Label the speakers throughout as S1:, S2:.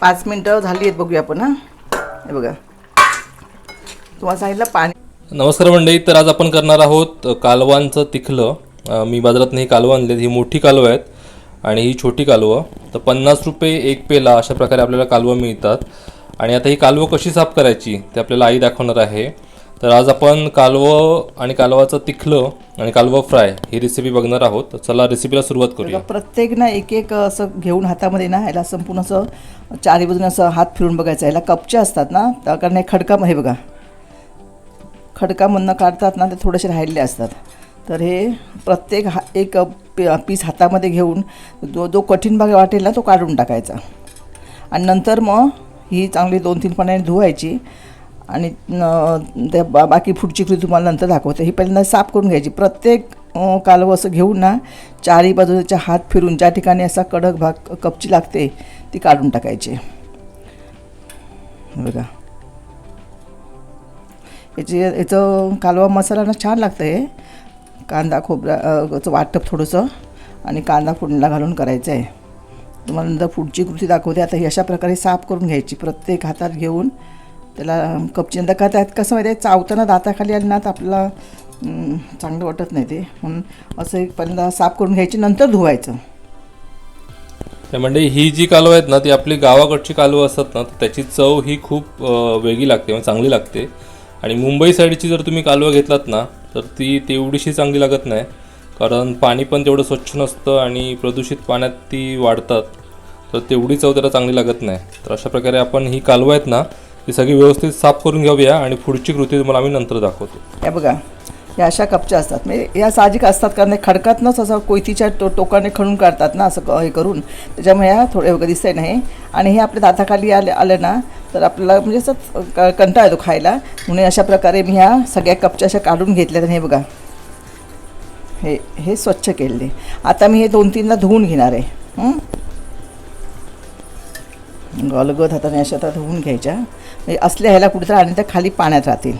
S1: पाच मिनटं झाली आहेत बघूया आपण हां. हे बघा. तुम्हाला सांगितलं पाणी.
S2: नमस्कार मंडळी तर आज आपण करणार आहोत कालवांचं तिखलं. मी बाजारात ही कालवं आणलेत ही मोठी कालवं आहेत आणि ही छोटी कालवं. तर पन्नास रुपये एक पेला अशा प्रकारे आपल्याला कालवं मिळतात. आणि आता ही कालवं कशी साफ करायची ते आपल्याला आई दाखवणार आहे. तर आज आपण कालवं आणि कालवाचं तिखलं आणि कालवं फ्राय ही रेसिपी बघणार आहोत. तर चला रेसिपीला सुरुवात करूया.
S1: प्रत्येक ना एक एक असं घेऊन हातामध्ये ना ह्याला संपूर्ण असं चारी बाजूने असं हात फिरून बघायचं. ह्याला कपचे असतात ना त्या कारण हे खडका हे बघा. खडकामधनं काढतात ना ते थोडेसे राहिलेले असतात. तर हे प्रत्येक हा एक पीस हातामध्ये घेऊन जो जो कठीण भाग वाटेल ना तो काढून टाकायचा. आणि नंतर मग ही चांगली दोन तीन पाण्याने धुवायची. आणि त्या बा बाकी पुढची कृती तुम्हाला नंतर दाखवते. ही पहिल्यांदा साफ करून घ्यायची. प्रत्येक कालवं असं घेऊन ना चारी बाजूच्या हात फिरून ज्या ठिकाणी असा कडक भाग कपची लागते ती काढून टाकायची. बघा. याची याचं कालवा मसाला ना छान लागतं आहे कांदा खोबरा वाटप थोडंसं आणि कांदा फोडणीला घालून करायचं आहे तुम्हाला नंतर पुढची कृती दाखवते. आता ही अशा प्रकारे साफ करून घ्यायची. प्रत्येक हातात घेऊन त्याला कपची नंतर का त्यात कसं माहिती आहे चावताना दाताखाली आली ना तर आपल्याला चांगलं वाटत नाही ते. म्हणून असं एक पहिल्यांदा साफ करून घ्यायची नंतर धुवायचं.
S2: तर म्हणजे ही जी कालवं आहेत ना ती आपली गावाकडची कालवं असतात ना तर त्याची चव ही खूप वेगळी लागते म्हणजे चांगली लागते. आणि मुंबई साईडची जर तुम्ही कालवं घेतलात ना तर ती तेवढीशी चांगली लागत नाही. कारण पाणी पण तेवढं स्वच्छ नसतं आणि प्रदूषित पाण्यात ती वाढतात. तर तेवढी चव त्याला चांगली लागत नाही. तर अशा प्रकारे आपण ही कालवं आहेत ना ती सगळी व्यवस्थित साफ करून घेऊया आणि पुढची कृती तुम्हाला आम्ही नंतर दाखवतो.
S1: या बघा या अशा कपच्या असतात. म्हणजे या साहजिक असतात कारण खडकातनंच असं कोयतीच्या टो टोकाने खणून काढतात ना असं हे करून. त्याच्यामुळे ह्या थोडे वगैरे दिसतंय नाही. आणि हे आपल्या दाताखाली आले आलं ना तर आपल्याला म्हणजे असं क- येतो खायला. म्हणून अशा प्रकारे मी ह्या सगळ्या कपच्या अशा काढून घेतल्या आणि हे बघा हे हे स्वच्छ केलेले. आता मी हे दोन तीनदा धुवून घेणार आहे. गलगत हाताने अशा आता धुवून घ्यायच्या. म्हणजे असल्या ह्याला कुठेतरी आणि त्या खाली पाण्यात राहतील.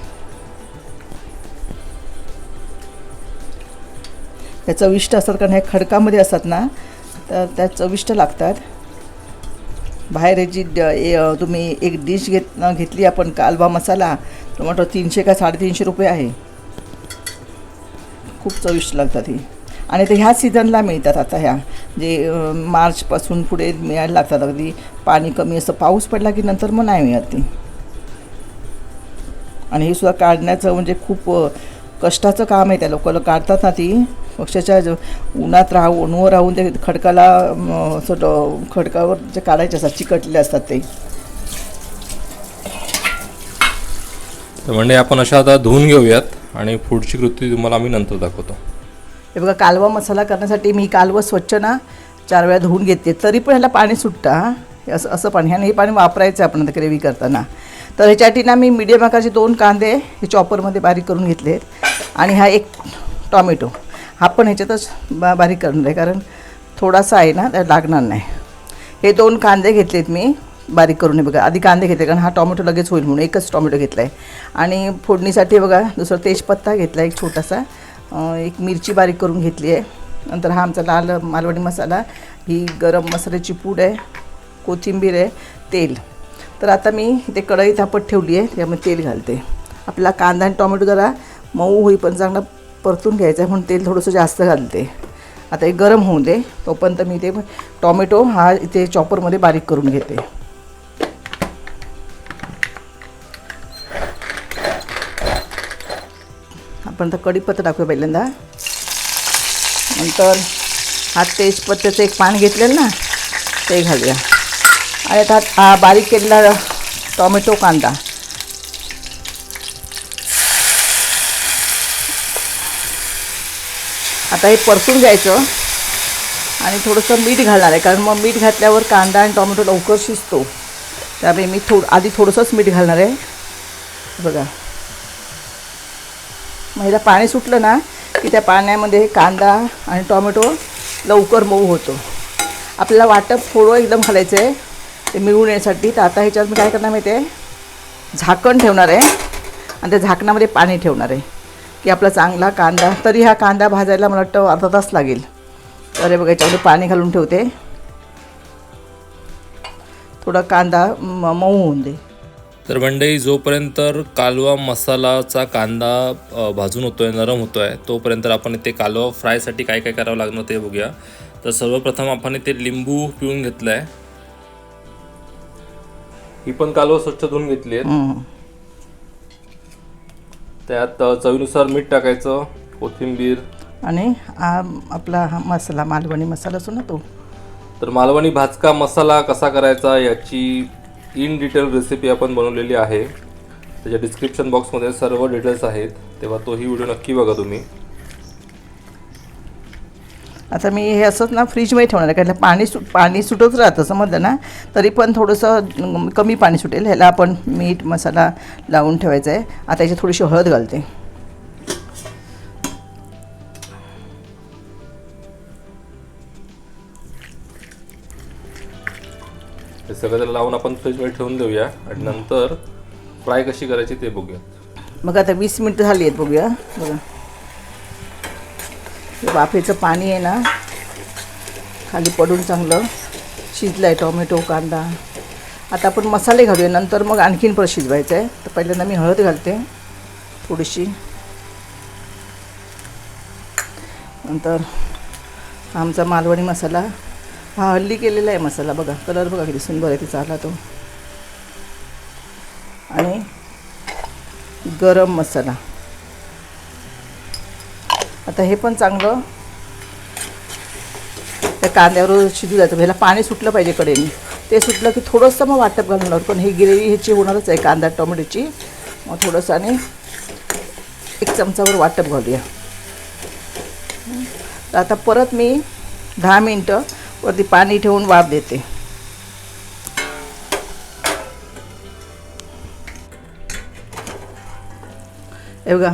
S1: त्या चविष्ट असतात कारण ह्या खडकामध्ये असतात ना तर त्या चविष्ट लागतात. बाहेर जी ड- ए- तुम्ही एक डिश घेत घेतली आपण कालवा मसाला टोमॅटो तीनशे का साडेतीनशे रुपये आहे. खूप चविष्ट लागतात ही. आणि ते ह्या सीझनला मिळतात आता ह्या. जे मार्चपासून पुढे मिळायला लागतात अगदी. पाणी कमी असं पाऊस पडला की नंतर मग नाही मिळत ती. आणि हे सुद्धा काढण्याचं म्हणजे खूप कष्टाचं काम आहे त्या लोकांना. काढतात ना ती ज- उन्हात राहून उन्हावर राहून ते खडकाला खडकावर जे काढायचे असतात चिकटलेले असतात ते.
S2: म्हणजे आपण अशा आता धुवून घेऊयात आणि पुढची कृती तुम्हाला आम्ही नंतर दाखवतो.
S1: हे बघा कालवा मसाला करण्यासाठी मी कालवं स्वच्छ ना चार वेळा धुवून घेते तरी पण ह्याला पाणी सुटतं असं असं पाणी आणि हे पाणी वापरायचं आपण ग्रेव्ही करताना. तर ह्याच्यासाठी ना मी मीडियम आकाराचे दोन कांदे हे चॉपरमध्ये बारीक करून घेतले आहेत. आणि हा एक टॉमॅटो. हा पण ह्याच्यातच बा बारीक करणार आहे कारण थोडासा आहे ना त्याला लागणार नाही. हे दोन कांदे घेतलेत मी बारीक करून. हे बघा आधी कांदे घेतले कारण हा टॉमॅटो लगेच होईल म्हणून एकच टॉमॅटो घेतला आहे आणि फोडणीसाठी बघा दुसरा तेजपत्ता घेतला एक छोटासा. एक मिरची बारीक करून घेतली आहे. नंतर हा आमचा लाल मालवणी मसाला ही गरम मसाल्याची पूड आहे कोथिंबीर आहे तेल. तर आता मी ते कढई तापत ठेवली आहे त्यामध्ये तेल घालते. आपला कांदा आणि टोमॅटो जरा मऊ होई पण चांगला परतून घ्यायचा आहे म्हणून तेल थोडंसं जास्त घालते. आता हे गरम होऊ दे तोपर्यंत मी ते टॉमॅटो हा इथे चॉपरमध्ये बारीक करून घेते. आपण तर कढीपत्ता टाकूया पहिल्यांदा. नंतर हा तेजपत्त्याचं एक पान घेतलेलं ना ते घालूया. आणि त्यात हा बारीक केलेला टॉमॅटो कांदा. आता हे परतून घ्यायचं. आणि थोडंसं मीठ घालणार आहे कारण मग मीठ घातल्यावर कांदा आणि टोमॅटो लवकर शिजतो. त्यामुळे मी थोडं आधी थोडंसंच मीठ घालणार आहे. बघा. मग ह्याला पाणी सुटलं ना की त्या पाण्यामध्ये कांदा आणि टोमॅटो लवकर मऊ होतो. आपल्याला वाटप थोडं एकदम घालायचं आहे ते मिळून येण्यासाठी तर आता ह्याच्यात मी काय करणार माहिती आहे? झाकण ठेवणार आहे. आणि त्या झाकणामध्ये पाणी ठेवणार आहे. की आपला चांगला कांदा तरी हा कांदा भाजायला मला वाटतं अर्धा तास लागेल. तर बघा याच्यामध्ये पाणी घालून ठेवते. थोडा कांदा म- मऊ होऊन दे.
S2: तर मंडई जोपर्यंत कालवा मसालाचा कांदा भाजून होतोय नरम होतोय तोपर्यंत आपण इथे कालवा फ्रायसाठी काय काय करावं लागणार ते बघूया. तर सर्वप्रथम आपण इथे लिंबू पिळून घेतलं आहे ही पण कालवा स्वच्छ धुवून घेतली. त्यात चवीनुसार मीठ टाकायचं कोथिंबीर.
S1: आणि हा आपला हा मसाला मालवणी मसाला असतो ना तो.
S2: तर मालवणी भाजका मसाला कसा करायचा याची इन डिटेल रेसिपी आपण बनवलेली आहे. त्याच्या डिस्क्रिप्शन बॉक्समध्ये सर्व डिटेल्स आहेत. तेव्हा तोही व्हिडिओ नक्की बघा तुम्ही.
S1: आता मी हे असंच ना फ्रीजमध्ये ठेवणार आहे कारण पाणी सुट पाणी सुटत राहतं समजलं ना तरी पण थोडंसं कमी पाणी सुटेल. ह्याला आपण मीठ मसाला लावून ठेवायचं आहे. आता याची थोडीशी हळद घालते.
S2: हे सगळं त्याला लावून आपण फ्रीजमध्ये ठेवून देऊया. आणि नंतर फ्राय कशी करायची ते बघूया
S1: मग आता वीस मिनटं झाली आहेत बघूया. बघा. वाफेचं पाणी आहे ना खाली पडून चांगलं शिजलं आहे टोमॅटो कांदा. आता आपण मसाले घालूया नंतर मग आणखीन परत शिजवायचं आहे तर पहिल्यांदा मी हळद घालते थोडीशी. नंतर आमचा मालवणी मसाला हा हल्ली केलेला आहे मसाला बघा कलर बघा किती सुंदर आहे तिचा आला तो. आणि गरम मसाला. आता हे पण चांगलं. त्या कांद्यावर शिजू जायचं ह्याला पाणी सुटलं पाहिजे कडेने. ते सुटलं की थोडंसं मग वाटप घालणार पण ही ग्रेव्ही ह्याची होणारच आहे कांदा टोमॅटोची. मग थोडंसं आणि एक चमचावर वाटप घालूया. तर आता परत मी दहा मिनटं वरती पाणी ठेवून वाफ देते. हे बघा.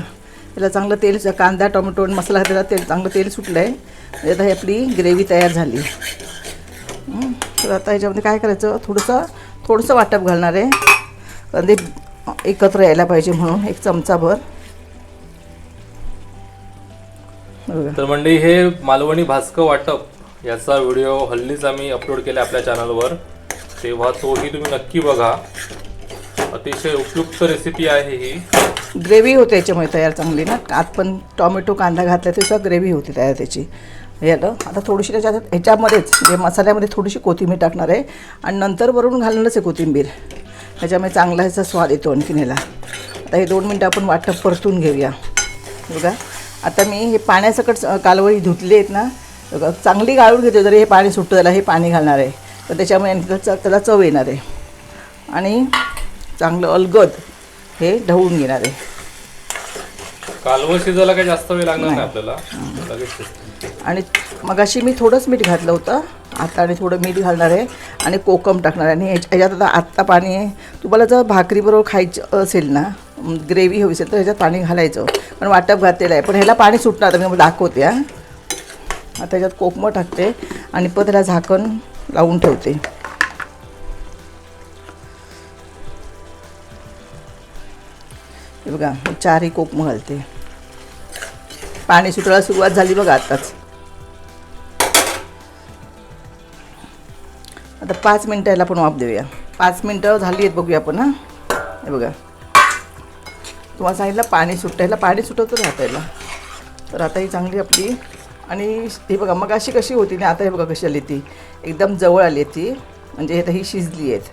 S1: त्याला चांगलं तेल कांदा टोमॅटो आणि मसाला त्याला तेल चांगलं तेल सुटलं आहे म्हणजे आता ही आपली ग्रेव्ही तयार झाली. तर आता ह्याच्यामध्ये काय करायचं? थोडंसं थोडंसं वाटप घालणार आहे. कांदे ते एकत्र यायला पाहिजे म्हणून एक चमचाभर.
S2: तर मंडळी हे मालवणी भास्कर वाटप याचा व्हिडिओ हल्लीच आम्ही अपलोड केला आपल्या चॅनलवर. तेव्हा तोही तुम्ही नक्की बघा. अतिशय उपयुक्त रेसिपी आहे ही.
S1: ग्रेव्ही होते याच्यामुळे तयार चांगली ना. आत पण टॉमॅटो कांदा घातला त्याचा ग्रेव्ही होती तयार त्याची. हे आता थोडीशी त्याच्यात ह्याच्यामध्येच म्हणजे मसाल्यामध्ये थोडीशी कोथिंबीर टाकणार आहे. आणि नंतर वरून घालणारच आहे कोथिंबीर. ह्याच्यामुळे चांगला ह्याचा स्वाद येतो आणखीन ह्याला. आता हे दोन मिनटं आपण वाटप परतून घेऊया. बघा. आता मी हे पाण्यासकट कालवळी धुतली आहेत ना. बघा चांगली गाळून घेते जरी हे पाणी सुटतं त्याला हे पाणी घालणार आहे. तर त्याच्यामुळे आणखी च- त्याला चव येणार आहे. आणि चांगलं अलगद. हे ढवळून घेणार आहे.
S2: कालवं शिजायला काही जास्त वेळ लागणार नाही आपल्याला. लगेच.
S1: आणि मगाशी मी थोडंच मीठ घातलं होतं. आता आणि थोडं मीठ घालणार आहे आणि कोकम टाकणार आहे. आणि ह्याच्या- ह्याच्यात आता आत्ता पाणी आहे. तुम्हाला जर भाकरीबरोबर खायचं असेल ना ग्रेव्ही हवी असेल तर ह्याच्यात पाणी घालायचं. पण वाटप घातलेलं आहे. पण ह्याला पाणी सुटणार मी दाखवते हा. आता ह्याच्यात कोकमं टाकते आणि परत त्याला झाकण लावून ठेवते. हे बघा चारही कोकमं घालते पाणी सुटायला सुरुवात झाली बघा आताच. आता पाच मिनटं याला पण वाफ देऊया. पाच मिनटं झाली आहेत बघूया आपण हां. हे बघा. तुम्हाला सांगितलं पाणी सुटायला पाणी सुटतच राहतायला तर आता ही चांगली आपली आणि हे बघा मग अशी कशी होती ना आता हे बघा कशी आली ती. एकदम जवळ आली ती. म्हणजे आता ही शिजली आहेत.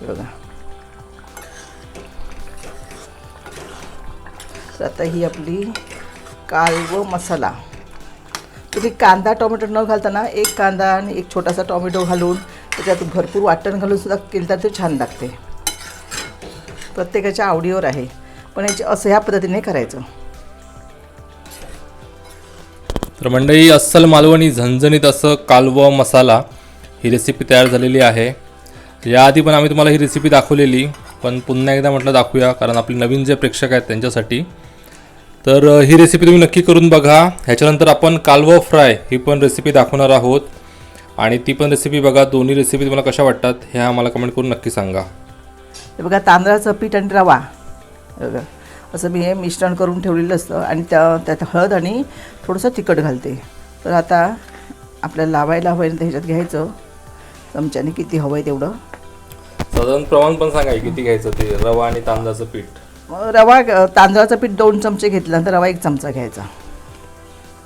S1: हे बघा. तर आता ही आपली कालव मसाला. तुम्ही कांदा टोमॅटो न घालताना एक कांदा आणि एक छोटासा टोमॅटो घालून त्याच्यात भरपूर वाटण घालून सुद्धा केलं तर ते छान लागते. प्रत्येकाच्या आवडीवर आहे. पण याचे असं ह्या पद्धतीने करायचं.
S2: तर मंडळी अस्सल मालवणी झणझणीत असं कालवं मसाला ही रेसिपी तयार झालेली आहे. याआधी पण आम्ही तुम्हाला ही रेसिपी दाखवलेली पण पुन्हा एकदा म्हटलं दाखवूया कारण आपले नवीन जे प्रेक्षक आहेत त्यांच्यासाठी तर ही रेसिपी तुम्ही नक्की करून बघा. ह्याच्यानंतर आपण कालवं फ्राय ही पण रेसिपी दाखवणार आहोत. आणि ती पण रेसिपी बघा. दोन्ही रेसिपी तुम्हाला कशा वाटतात हे आम्हाला कमेंट करून नक्की सांगा.
S1: हे बघा तांदळाचं पीठ आणि रवा. बघा असं मी हे मिश्रण करून ठेवलेलं असतं आणि त्या त्यात हळद आणि थोडंसं तिखट घालते. तर आता आपल्याला लावायला हवं ह्याच्यात घ्यायचं. चमच्याने किती हवं आहे तेवढं.
S2: साधारण प्रमाण पण सांगा किती घ्यायचं ते रवा आणि तांदळाचं पीठ.
S1: रवा तांदळाचं पीठ दोन चमचे घेतल्यानंतर रवा एक चमचा घ्यायचा.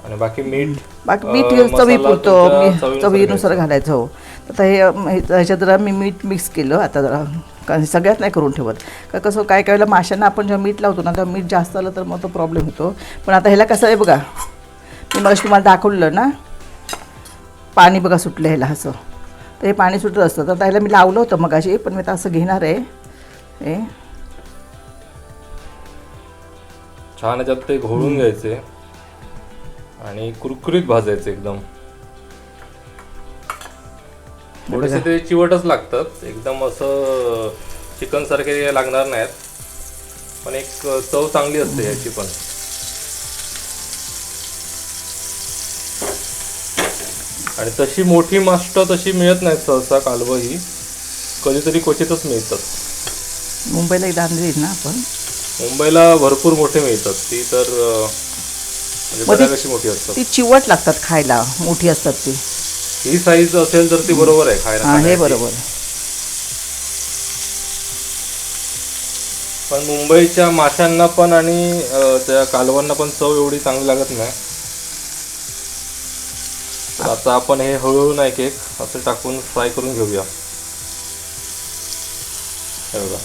S2: आणि बाकी मीठ
S1: बाकी मीठ चवीपुरतं
S2: चवीनुसार
S1: घालायचं. हो तर आता हे ह्याच्यात जरा मी मीठ मिक्स केलं आता जरा कारण सगळ्यात नाही करून ठेवत. का कसं काय काय वेळेला माशांना आपण जेव्हा मीठ लावतो ना तेव्हा मीठ जास्त आलं तर मग तो प्रॉब्लेम होतो. पण आता ह्याला कसं आहे बघा मी मग तुम्हाला दाखवलं ना पाणी बघा सुटलं ह्याला असं. तर हे पाणी सुटत असतं. तर आता ह्याला मी लावलं होतं मग पण मी आता असं घेणार आहे. हे.
S2: छान याच्यात ते घोळून घ्यायचे. आणि कुरकुरीत भाजायचे एकदम. थोडेसे ते चिवटच लागतात. एकदम असं चिकन सारखे लागणार नाहीत. पण एक चव चांगली असते याची पण. आणि तशी मोठी मास्ट तशी मिळत नाही सहसा कालवं ही कधीतरी क्वचितच मिळतात.
S1: मुंबईला एकदा आणली ना आपण?
S2: मुंबईला भरपूर मोठे मिळतात. ती तर म्हणजे
S1: मग ती-
S2: बऱ्यापैकी मोठी असतात.
S1: ती चिवट लागतात खायला. मोठी असतात ती.
S2: ही साईज असेल तर ती बरोबर आहे खायला
S1: हां हे
S2: खाण्याची.
S1: बरोबर
S2: पण मुंबईच्या माशांना पण आणि अं, त्या कालवांना पण चव एवढी चांगली लागत नाही. तर आता आपण हे हळूहळू नाही केक असं टाकून फ्राय करून घेऊया. हे बघा.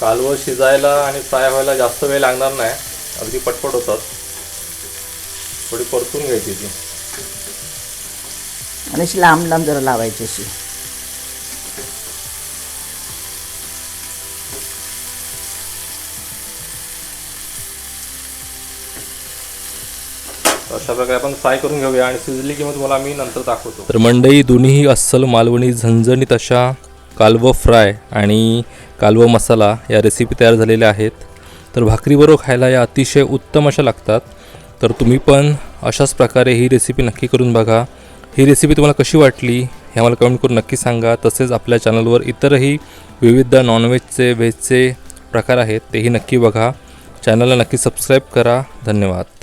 S2: कालवं शिजायला आणि फ्राय व्हायला जास्त वेळ लागणार नाही. अगदी पटपट होतात. थोडी परतून घ्यायची ती.
S1: आणि अशी लांब लांब जरा लावायची अशी.
S2: अशा प्रकारे आपण फ्राय करून घेऊया आणि शिजली की मग तुम्हाला मी नंतर दाखवतो. तर मंडई दोन्हीही अस्सल मालवणी झणझणीत अशा कालवं फ्राय आणि कालवं मसाला या रेसिपी तयार झालेल्या आहेत. तर भाकरीबरोबर खायला या अतिशय उत्तम अशा लागतात. तर तुम्ही पण अशाच प्रकारे ही रेसिपी नक्की करून बघा. ही रेसिपी तुम्हाला कशी वाटली हे आम्हाला कमेंट करून नक्की सांगा. तसेच आपल्या चॅनलवर इतरही विविध नॉनव्हेजचे व्हेजचे प्रकार आहेत तेही नक्की बघा. चॅनलला नक्की सबस्क्राईब करा. धन्यवाद.